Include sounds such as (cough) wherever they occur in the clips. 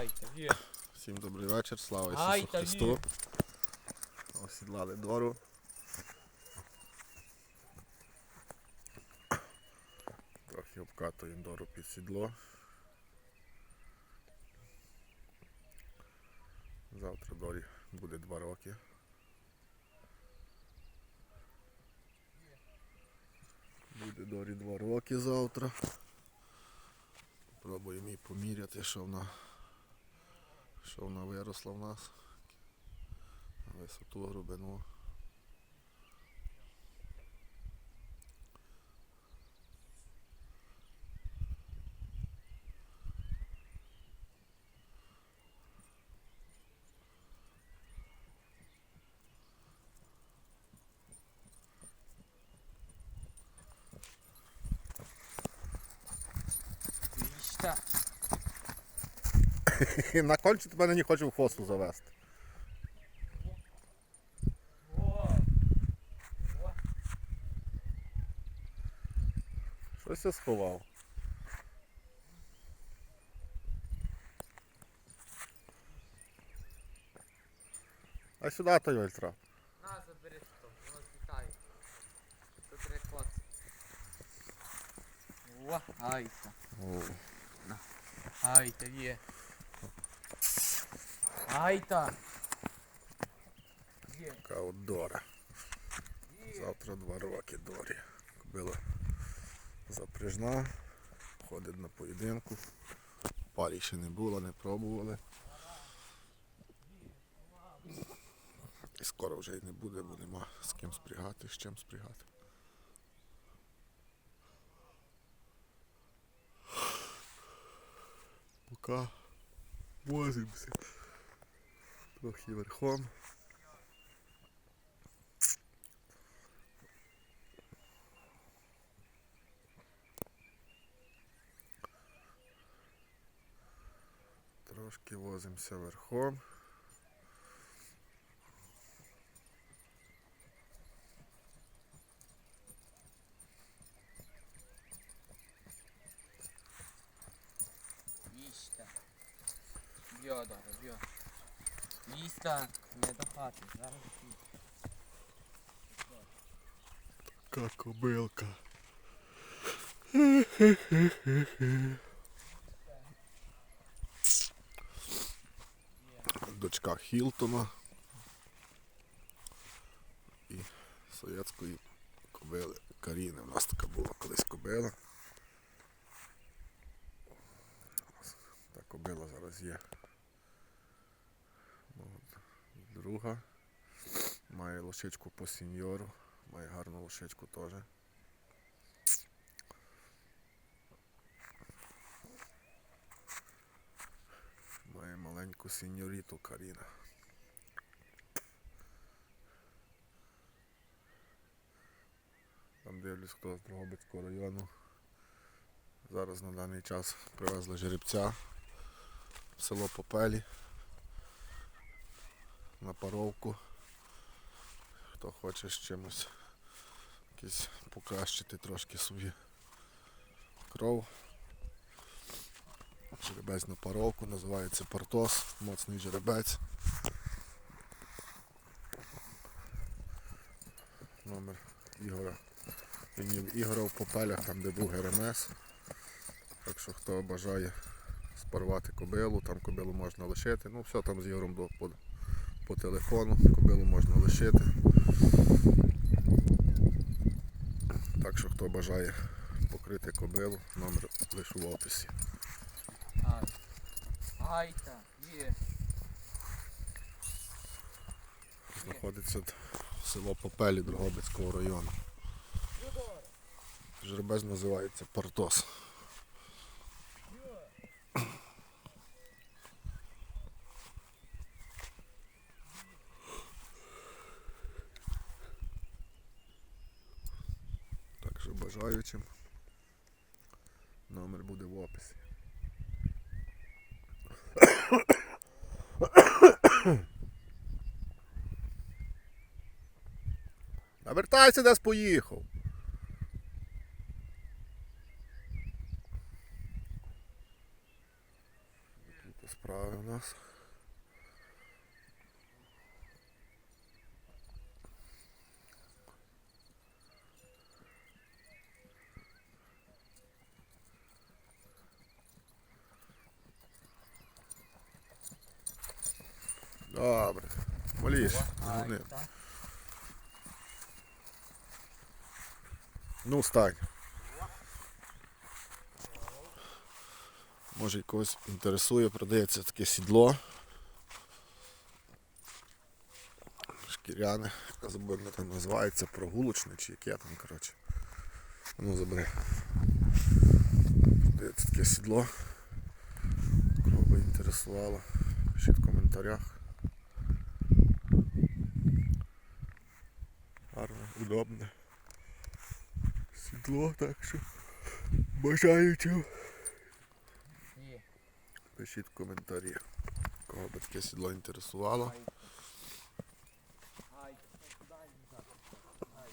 Ай, та є. Всім добрий вечір, слава Ісусу та Христу. Осідлали двору. Трохи обкатуємо дору під сідло. Завтра дорі буде два роки. Буде дорі два роки завтра. Пробуємо її поміряти, що вона, що вона виросла в нас. На Висоту глибину. (laughs) На кончі тебе не хочу в хвосту завести. Щось я сховав. А сюди той ультра. На, забери що, воно злітає. Тут три хлопці. О, ай, та. Ай, та є. Ай, та. Є. Така от Дора. Завтра два роки Дорі. Кобила запряжна, ходить на поєдинку. Парі ще не було, не пробували. І скоро вже й не буде, бо нема з ким спрягати, з чим спрягати. Поки возимося. Трохи верхом. Трошки возимося верхом. Вічта. Б'є, добре, б'є. Віста, не до хати, зараз. Така кобилка. Дочка Хілтона і совєтської кобили Каріни. У нас така була колись кобила. Та кобила зараз є. Друга. Має лошичку по сеньору. Має гарну лошичку теж. Має маленьку сеньоріту Каріна. Там дивлюсь, хто з Дрогобицького району. Зараз на даний час привезли жеребця в село Попелі на паровку. Хто хоче з чимось якийсь покращити трошки собі кров. Жеребець на паровку, називається Портос, моцний жеребець. Номер Ігора. Він Ігора в Попелях, там де був Геремес. Так що хто бажає спарувати кобилу, там кобилу можна лишити. Ну все там з Ігорем до, по, телефону, кобилу можна лишити. Так що хто бажає покрити кобилу, номер лише в описі. Ай. Ай, є. Знаходиться село Попелі Дрогобицького району. Жеребець називається Портос. Так що бажаючим. Номер буде в описі. Навертайся, десь поїхав. Справи у нас. Добре. Маліш, Ай, так. Ну, стань. Може когось інтересує, продається таке сідло. Шкіряне, як воно там називається, прогулочне чи яке там, коротше. Ну, забери. Продається таке сідло. Кого би інтересувало, пишіть в коментарях. Удобне сідло, так що бажаючим. Є. Пишіть в коментарі, кого би таке сідло інтересувало. Ай. Ай, куди їхати? Ай.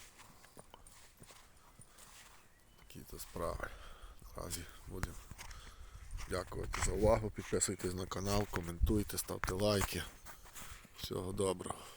Такі то справи. Наразі будемо дякувати за увагу. Підписуйтесь на канал, коментуйте, ставте лайки. Всього доброго.